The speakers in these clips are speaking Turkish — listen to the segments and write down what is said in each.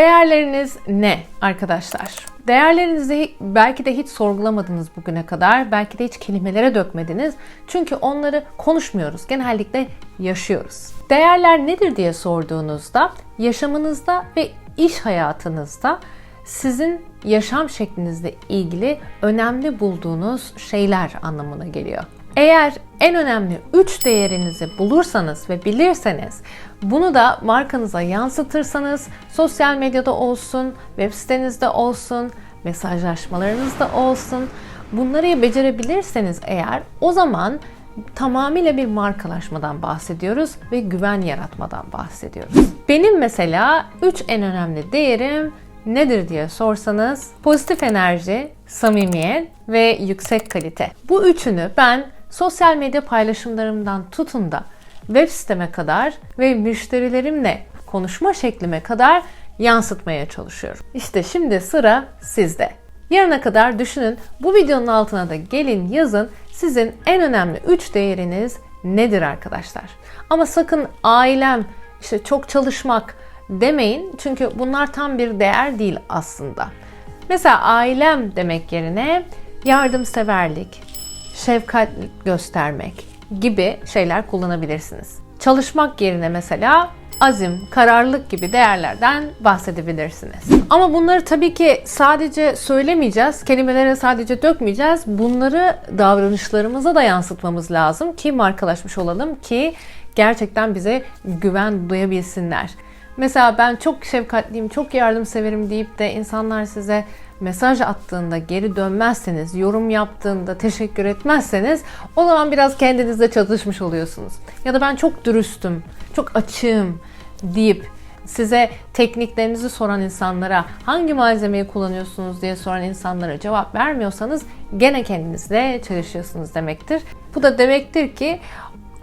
Değerleriniz ne arkadaşlar? Değerlerinizi belki de hiç sorgulamadınız bugüne kadar. Belki de hiç kelimelere dökmediniz. Çünkü onları konuşmuyoruz. Genellikle yaşıyoruz. Değerler nedir diye sorduğunuzda yaşamınızda ve iş hayatınızda sizin yaşam şeklinizle ilgili önemli bulduğunuz şeyler anlamına geliyor. Eğer en önemli 3 değerinizi bulursanız ve bilirseniz bunu da markanıza yansıtırsanız sosyal medyada olsun, web sitenizde olsun, mesajlaşmalarınızda olsun bunları becerebilirseniz eğer o zaman tamamıyla bir markalaşmadan bahsediyoruz ve güven yaratmadan bahsediyoruz. Benim mesela 3 en önemli değerim nedir diye sorsanız pozitif enerji, samimiyet ve yüksek kalite. Bu üçünü ben sosyal medya paylaşımlarımdan tutun da web siteme kadar ve müşterilerimle konuşma şeklime kadar yansıtmaya çalışıyorum. İşte şimdi sıra sizde. Yarına kadar düşünün. Bu videonun altına da gelin yazın. Sizin en önemli 3 değeriniz nedir arkadaşlar? Ama sakın ailem, işte çok çalışmak demeyin. Çünkü bunlar tam bir değer değil aslında. Mesela ailem demek yerine yardımseverlik, şefkat göstermek gibi şeyler kullanabilirsiniz. Çalışmak yerine mesela azim, kararlılık gibi değerlerden bahsedebilirsiniz. Ama bunları tabii ki sadece söylemeyeceğiz, kelimelere sadece dökmeyeceğiz. Bunları davranışlarımıza da yansıtmamız lazım ki markalaşmış olalım ki gerçekten bize güven duyabilsinler. Mesela ben çok şefkatliyim, çok yardımseverim deyip de insanlar size mesaj attığında geri dönmezseniz, yorum yaptığında teşekkür etmezseniz o zaman biraz kendinizle çatışmış oluyorsunuz. Ya da ben çok dürüstüm, çok açığım deyip size tekniklerinizi soran insanlara hangi malzemeyi kullanıyorsunuz diye soran insanlara cevap vermiyorsanız gene kendinizle çalışıyorsunuz demektir. Bu da demektir ki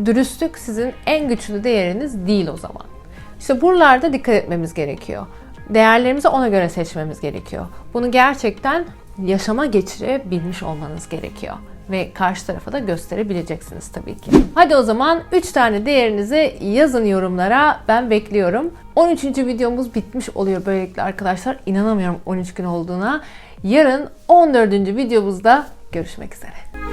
dürüstlük sizin en güçlü değeriniz değil o zaman. İşte buralarda dikkat etmemiz gerekiyor. Değerlerimizi ona göre seçmemiz gerekiyor. Bunu gerçekten yaşama geçirebilmiş olmanız gerekiyor. Ve karşı tarafa da gösterebileceksiniz tabii ki. Hadi o zaman 3 tane değerinizi yazın yorumlara. Ben bekliyorum. 13. videomuz bitmiş oluyor böylelikle arkadaşlar. İnanamıyorum 13 gün olduğuna. Yarın 14. videomuzda görüşmek üzere.